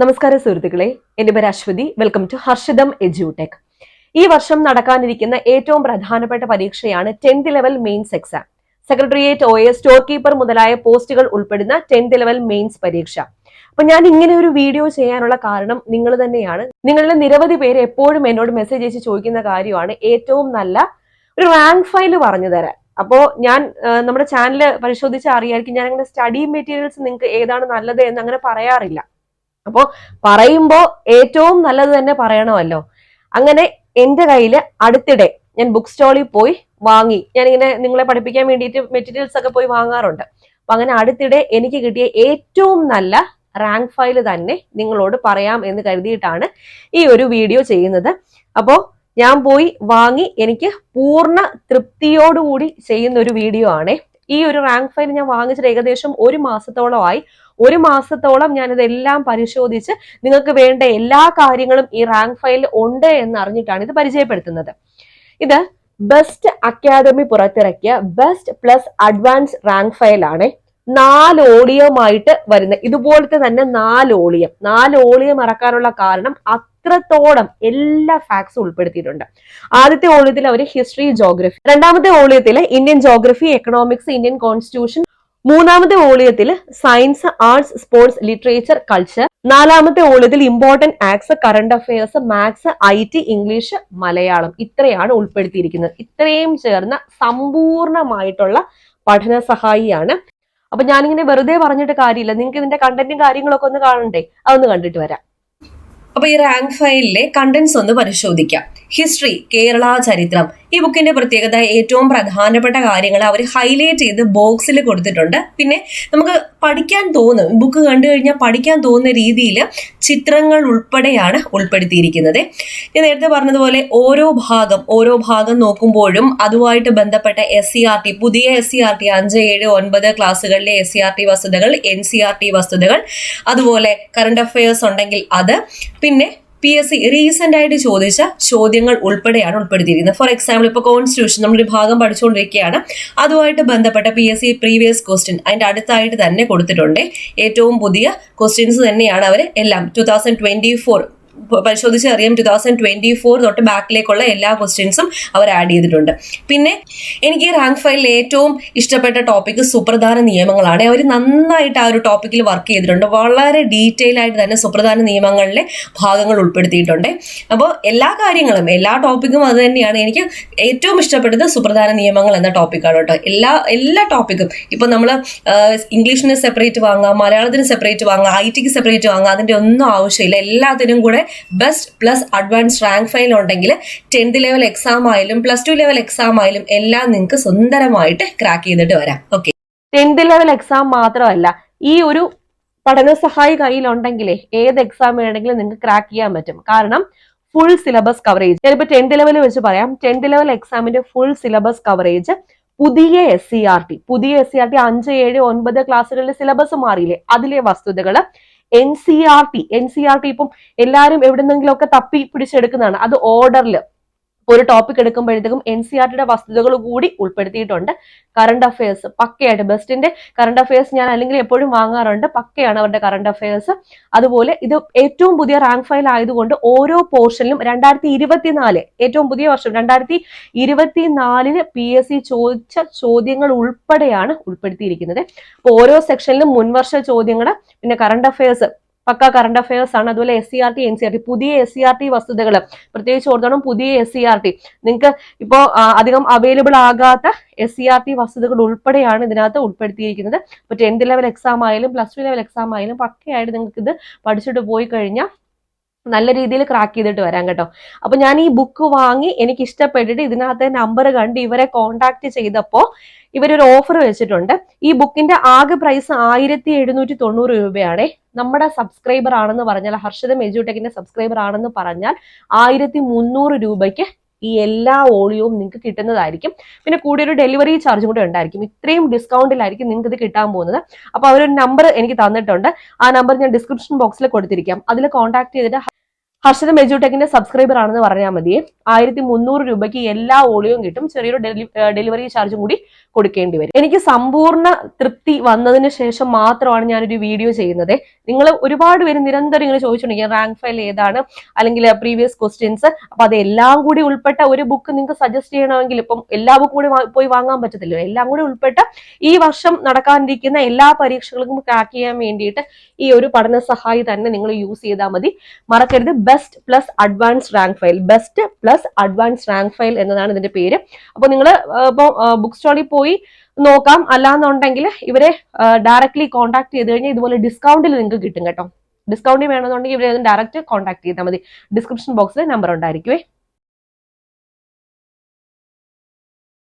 നമസ്കാരം സുഹൃത്തുക്കളെ. എന്റെ പേര് അശ്വതി. വെൽക്കം ടു ഹർഷിതം എജ്യൂടെക് ഈ വർഷം നടക്കാനിരിക്കുന്ന ഏറ്റവും പ്രധാനപ്പെട്ട പരീക്ഷയാണ് tenth level mains exam. Secretariat O A store keeper മുതലായ പോസ്റ്റുകൾ ഉൾപ്പെടുന്ന ടെൻത്ത് ലെവൽ മെയിൻസ് പരീക്ഷ. അപ്പൊ ഞാൻ ഇങ്ങനെ ഒരു വീഡിയോ ചെയ്യാനുള്ള കാരണം നിങ്ങൾ തന്നെയാണ്. നിങ്ങളുടെ നിരവധി പേര് എപ്പോഴും എന്നോട് മെസ്സേജ് അയച്ച് ചോദിക്കുന്ന കാര്യമാണ് ഏറ്റവും നല്ല ഒരു റാങ്ക് ഫയൽ പറഞ്ഞു തരാൻ. അപ്പോ ഞാൻ നമ്മുടെ ചാനൽ പരിശോധിച്ച് അറിയായിരിക്കും ഞാൻ അങ്ങനെ സ്റ്റഡി മെറ്റീരിയൽസ് നിങ്ങൾക്ക് ഏതാണ് നല്ലത് എന്ന് അങ്ങനെ പറയാറില്ല. അപ്പോ പറയുമ്പോ ഏറ്റവും നല്ലത് തന്നെ പറയണമല്ലോ. അങ്ങനെ എന്റെ കയ്യിൽ അടുത്തിടെ ഞാൻ ബുക്ക് സ്റ്റോളിൽ പോയി വാങ്ങി. ഞാൻ ഇങ്ങനെ നിങ്ങളെ പഠിപ്പിക്കാൻ വേണ്ടിയിട്ട് മെറ്റീരിയൽസ് ഒക്കെ പോയി വാങ്ങാറുണ്ട്. അപ്പൊ അങ്ങനെ അടുത്തിടെ എനിക്ക് കിട്ടിയ ഏറ്റവും നല്ല റാങ്ക് ഫയൽ തന്നെ നിങ്ങളോട് പറയാം എന്ന് കരുതിയിട്ടാണ് ഈ ഒരു വീഡിയോ ചെയ്യുന്നത്. അപ്പോ ഞാൻ പോയി വാങ്ങി. എനിക്ക് പൂർണ തൃപ്തിയോടുകൂടി ചെയ്യുന്ന ഒരു വീഡിയോ ആണ്. ഈ ഒരു റാങ്ക് ഫയൽ ഞാൻ വാങ്ങിച്ചിട്ട് ഏകദേശം ഒരു മാസത്തോളമായി ഒരു മാസത്തോളം ഞാൻ ഇതെല്ലാം പരിശോധിച്ച് നിങ്ങൾക്ക് വേണ്ട എല്ലാ കാര്യങ്ങളും ഈ റാങ്ക് ഫയലിൽ ഉണ്ട് എന്ന് അറിഞ്ഞിട്ടാണ് ഇത് പരിചയപ്പെടുത്തുന്നത്. ഇത് ബെസ്റ്റ് അക്കാദമി പുറത്തിറക്കിയ Best plus advance rank file ആണ് നാല് ഓളിയമായിട്ട് വരുന്ന ഇതുപോലത്തെ തന്നെ നാല് ഓളിയം. നാല് ഓളിയം ഇറക്കാനുള്ള കാരണം അത്രത്തോളം എല്ലാ ഫാക്ട്സും ഉൾപ്പെടുത്തിയിട്ടുണ്ട്. ആദ്യത്തെ ഓളിയത്തിൽ അവർ ഹിസ്റ്ററി ജോഗ്രഫി രണ്ടാമത്തെ ഓളിയത്തിൽ Indian geography economics Indian constitution മൂന്നാമത്തെ ഓളിയത്തിൽ science arts sports literature culture നാലാമത്തെ ഓളിയത്തിൽ important acts current affairs maths I T English Malayalam. ഇത്രയാണ് ഉൾപ്പെടുത്തിയിരിക്കുന്നത്. ഇത്രയും ചേർന്ന സമ്പൂർണമായിട്ടുള്ള പഠന സഹായിയാണ് അപ്പൊ ഞാനിങ്ങനെ വെറുതെ പറഞ്ഞിട്ട് കാര്യമില്ല. നിങ്ങൾക്ക് ഇതിന്റെ കണ്ടന്റും കാര്യങ്ങളൊക്കെ ഒന്ന് കാണണ്ടേ? അതൊന്ന് കണ്ടിട്ട് വരാം. അപ്പൊ ഈ റാങ്ക് ഫയലിലെ കണ്ടന്റ്സ് ഒന്ന് പരിശോധിക്കാം. ഹിസ്റ്ററി കേരള ചരിത്രം. ഈ ബുക്കിന്റെ പ്രത്യേകത ഏറ്റവും പ്രധാനപ്പെട്ട കാര്യങ്ങൾ അവർ ഹൈലൈറ്റ് ചെയ്ത് ബോക്സിൽ കൊടുത്തിട്ടുണ്ട്. പിന്നെ നമുക്ക് പഠിക്കാൻ തോന്നും ബുക്ക് കണ്ടു കഴിഞ്ഞാൽ പഠിക്കാൻ തോന്നുന്ന രീതിയിൽ ചിത്രങ്ങൾ ഉൾപ്പെടെയാണ് ഉൾപ്പെടുത്തിയിരിക്കുന്നത്. ഞാൻ നേരത്തെ പറഞ്ഞതുപോലെ ഓരോ ഭാഗം ഓരോ ഭാഗം നോക്കുമ്പോഴും അതുമായിട്ട് ബന്ധപ്പെട്ട എസ് സി ആർ ടി പുതിയ എസ് സി ആർ ടി അഞ്ച് ഏഴ് ഒൻപത് ക്ലാസ്സുകളിലെ എസ് സി ആർ ടി വസ്തുതകൾ എൻ സി ആർ ടി വസ്തുതകൾ അതുപോലെ കറണ്ട് അഫയേഴ്സ് ഉണ്ടെങ്കിൽ അത് പിന്നെ പി എസ് സി റീസെന്റ് ആയിട്ട് ചോദിച്ച ചോദ്യങ്ങൾ ഉൾപ്പെടെയാണ് ഉൾപ്പെടുത്തിയിരിക്കുന്നത്. ഫോർ എക്സാമ്പിൾ ഇപ്പോൾ കോൺസ്റ്റിറ്റ്യൂഷൻ നമ്മളൊരു ഭാഗം പഠിച്ചുകൊണ്ടിരിക്കുകയാണ്. അതുമായിട്ട് ബന്ധപ്പെട്ട P S C previous question അതിന്റെ അടുത്തായിട്ട് തന്നെ കൊടുത്തിട്ടുണ്ട്. ഏറ്റവും പുതിയ ക്വസ്റ്റ്യൻസ് തന്നെയാണ് അവർ എല്ലാം ടു തൗസൻഡ് ട്വന്റി ഫോർ പരിശോധിച്ച് അറിയാം ടു തൗസൻഡ് ട്വന്റി ഫോർ തൊട്ട് ബാക്കിലേക്കുള്ള എല്ലാ ക്വസ്റ്റ്യൻസും അവർ ആഡ് ചെയ്തിട്ടുണ്ട്. പിന്നെ എനിക്ക് റാങ്ക് ഫയലിൽ ഏറ്റവും ഇഷ്ടപ്പെട്ട ടോപ്പിക് സുപ്രധാന നിയമങ്ങളാണ്. അവർ നന്നായിട്ട് ആ ഒരു ടോപ്പിക്കിൽ വർക്ക് ചെയ്തിട്ടുണ്ട്. വളരെ ഡീറ്റെയിൽ ആയിട്ട് തന്നെ സുപ്രധാന നിയമങ്ങളിലെ ഭാഗങ്ങൾ ഉൾപ്പെടുത്തിയിട്ടുണ്ട്. അപ്പോൾ എല്ലാ കാര്യങ്ങളും എല്ലാ ടോപ്പിക്കും അത് തന്നെയാണ്. എനിക്ക് ഏറ്റവും ഇഷ്ടപ്പെട്ടത് സുപ്രധാന നിയമങ്ങൾ എന്ന ടോപ്പിക്കാണ് കേട്ടോ. എല്ലാ എല്ലാ ടോപ്പിക്കും ഇപ്പം നമ്മൾ ഇംഗ്ലീഷിന് സെപ്പറേറ്റ് വാങ്ങാം മലയാളത്തിന് സെപ്പറേറ്റ് വാങ്ങാം ഐ ടിക്ക് സെപ്പറേറ്റ് വാങ്ങാം അതിന്റെ ഒന്നും ആവശ്യമില്ല. എല്ലാത്തിനും കൂടെ Best plus advance rank file ഉണ്ടെങ്കിൽ ടെൻത്ത് ലെവൽ എക്സാം ആയാലും പ്ലസ് ടു ലെവൽ എക്സാം ആയാലും എല്ലാം നിങ്ങൾക്ക് സുന്ദരമായിട്ട് ക്രാക്ക് ചെയ്തിട്ട് വരാം. ഓക്കെ ടെൻത്ത് ലെവൽ എക്സാം മാത്രമല്ല ഈ ഒരു പഠന സഹായി കയ്യിലുണ്ടെങ്കിലേ ഏത് എക്സാം വേണമെങ്കിലും നിങ്ങൾക്ക് ക്രാക്ക് ചെയ്യാൻ പറ്റും. കാരണം ഫുൾ സിലബസ് കവറേജ് ഞാനിപ്പോ ടെൻത്ത് ലെവൽ വെച്ച് പറയാം. ടെൻത്ത് ലെവൽ എക്സാമിന്റെ ഫുൾ സിലബസ് കവറേജ് പുതിയ എസ് സി ആർ ടി പുതിയ എസ് സി ആർ ടി അഞ്ച് ഏഴ് ഒൻപത് ക്ലാസ്സുകളിലെ സിലബസ് മാറിയില്ലേ? അതിലെ വസ്തുതകൾ N C R T N C R T ഇപ്പം എല്ലാവരും എവിടെന്നെങ്കിലും ഒക്കെ തപ്പി പിടിച്ചെടുക്കുന്നതാണ്. അത് ഓർഡറിൽ ഒരു ടോപ്പിക് എടുക്കുമ്പോഴത്തേക്കും എൻ സി ആർ ടിയുടെ വസ്തുതകൾ കൂടി ഉൾപ്പെടുത്തിയിട്ടുണ്ട്. കറണ്ട് അഫയേഴ്സ് പക്കയായിട്ട് ബെസ്റ്റിന്റെ കറണ്ട് അഫയേഴ്സ് ഞാൻ അല്ലെങ്കിൽ എപ്പോഴും വാങ്ങാറുണ്ട്. പക്കയാണ് അവരുടെ കറണ്ട് അഫയേഴ്സ് അതുപോലെ ഇത് ഏറ്റവും പുതിയ റാങ്ക് ഫയൽ ആയതുകൊണ്ട് ഓരോ പോർഷനിലും രണ്ടായിരത്തി ഇരുപത്തിനാല് ഏറ്റവും പുതിയ വർഷം രണ്ടായിരത്തി ഇരുപത്തിനാലിന് പി എസ് സി ചോദിച്ച ചോദ്യങ്ങൾ ഉൾപ്പെടെയാണ് ഉൾപ്പെടുത്തിയിരിക്കുന്നത്. അപ്പോൾ ഓരോ സെക്ഷനിലും മുൻവർഷ ചോദ്യങ്ങൾ പിന്നെ കറണ്ട് അഫയേഴ്സ് പക്ക കറണ്ട് അഫയേഴ്സ് ആണ്. അതുപോലെ S C R T N C R T പുതിയ എസ് സി ആർ ടി വസ്തുതകൾ പ്രത്യേകിച്ച് ഓർത്തോണം പുതിയ എസ് സി ആർ ടി നിങ്ങൾക്ക് ഇപ്പോൾ അധികം അവൈലബിൾ ആകാത്ത എസ് സി ആർ ടി വസ്തുതകൾ ഉൾപ്പെടെയാണ് ഇതിനകത്ത് ഉൾപ്പെടുത്തിയിരിക്കുന്നത്. ഇപ്പോൾ ടെൻത്ത് ലെവൽ എക്സാം ആയാലും പ്ലസ് ടു ലെവൽ എക്സാം ആയാലും പക്കയായിട്ട് നിങ്ങൾക്ക് ഇത് പഠിച്ചിട്ട് പോയി കഴിഞ്ഞാൽ നല്ല രീതിയിൽ ക്രാക്ക് ചെയ്തിട്ട് വരാം കേട്ടോ. അപ്പൊ ഞാൻ ഈ ബുക്ക് വാങ്ങി എനിക്ക് ഇഷ്ടപ്പെട്ടിട്ട് ഇതിനകത്തെ നമ്പർ കണ്ട് ഇവരെ കോണ്ടാക്ട് ചെയ്തപ്പോൾ ഇവരൊരു ഓഫർ വെച്ചിട്ടുണ്ട്. ഈ ബുക്കിന്റെ ആകെ പ്രൈസ് ആയിരത്തി എഴുന്നൂറ്റി തൊണ്ണൂറ് രൂപയാണ്. നമ്മുടെ സബ്സ്ക്രൈബർ ആണെന്ന് പറഞ്ഞാൽ ഹർഷിതം എജ്യൂടെക്കിന്റെ സബ്സ്ക്രൈബർ ആണെന്ന് പറഞ്ഞാൽ ആയിരത്തി മുന്നൂറ് രൂപയ്ക്ക് ഈ എല്ലാ ഓളിയവും നിങ്ങൾക്ക് കിട്ടുന്നതായിരിക്കും. പിന്നെ കൂടി ഒരു ഡെലിവറി ചാർജും കൂടെ ഉണ്ടായിരിക്കും. ഇത്രയും ഡിസ്കൗണ്ടിലായിരിക്കും നിങ്ങൾക്ക് ഇത് കിട്ടാൻ പോകുന്നത്. അപ്പൊ അവരൊരു നമ്പർ എനിക്ക് തന്നിട്ടുണ്ട്. ആ നമ്പർ ഞാൻ ഡിസ്ക്രിപ്ഷൻ ബോക്സിൽ കൊടുത്തിരിക്കാം. അതിൽ കോൺടാക്ട് ചെയ്തിട്ട് ഹർഷദം മെജുടെക്കിന്റെ സബ്സ്ക്രൈബർ ആണെന്ന് പറഞ്ഞാൽ മതി. ആയിരത്തി മുന്നൂറ് രൂപയ്ക്ക് എല്ലാ ഓളിയും കിട്ടും. ചെറിയൊരു ഡെലിവറി ചാർജും കൂടി കൊടുക്കേണ്ടി വരും. എനിക്ക് സമ്പൂർണ തൃപ്തി വന്നതിന് ശേഷം മാത്രമാണ് ഞാനൊരു വീഡിയോ ചെയ്യുന്നത്. നിങ്ങൾ ഒരുപാട് പേര് നിരന്തരം ഇങ്ങനെ ചോദിച്ചിട്ടുണ്ടെങ്കിൽ റാങ്ക് ഫയൽ ഏതാണ്? അല്ലെങ്കിൽ പ്രീവിയസ് ക്വസ്റ്റ്യൻസ് അപ്പൊ അതെല്ലാം കൂടി ഉൾപ്പെട്ട ഒരു ബുക്ക് നിങ്ങൾക്ക് സജസ്റ്റ് ചെയ്യണമെങ്കിൽ ഇപ്പം എല്ലാ ബുക്കും കൂടി പോയി വാങ്ങാൻ പറ്റത്തില്ലോ എല്ലാം കൂടി ഉൾപ്പെട്ട ഈ വർഷം നടക്കാനിരിക്കുന്ന എല്ലാ പരീക്ഷകൾക്കും ക്രാക്ക് ചെയ്യാൻ വേണ്ടിയിട്ട് ഈ ഒരു പഠന സഹായി തന്നെ നിങ്ങൾ യൂസ് ചെയ്താൽ മതി. മറക്കരുത്. Best plus advance rank file Best plus advance rank file എന്നതാണ് ഇതിന്റെ പേര്. അപ്പോൾ നിങ്ങൾ ഇപ്പോൾ ബുക്ക് സ്റ്റാളിൽ പോയി നോക്കാം. അല്ലാന്നുണ്ടെങ്കിൽ ഇവരെ ഡയറക്ട്ലി കോൺടാക്ട് ചെയ്ത് കഴിഞ്ഞാൽ ഇതുപോലെ ഡിസ്കൗണ്ടിൽ നിങ്ങൾക്ക് കിട്ടും കേട്ടോ. ഡിസ്കൗണ്ടിൽ വേണമെന്നുണ്ടെങ്കിൽ ഇവരെ ഡയറക്റ്റ് കോൺടാക്ട് ചെയ്താൽ മതി. ഡിസ്ക്രിപ്ഷൻ ബോക്സിൽ നമ്പർ ഉണ്ടായിരിക്കുവേ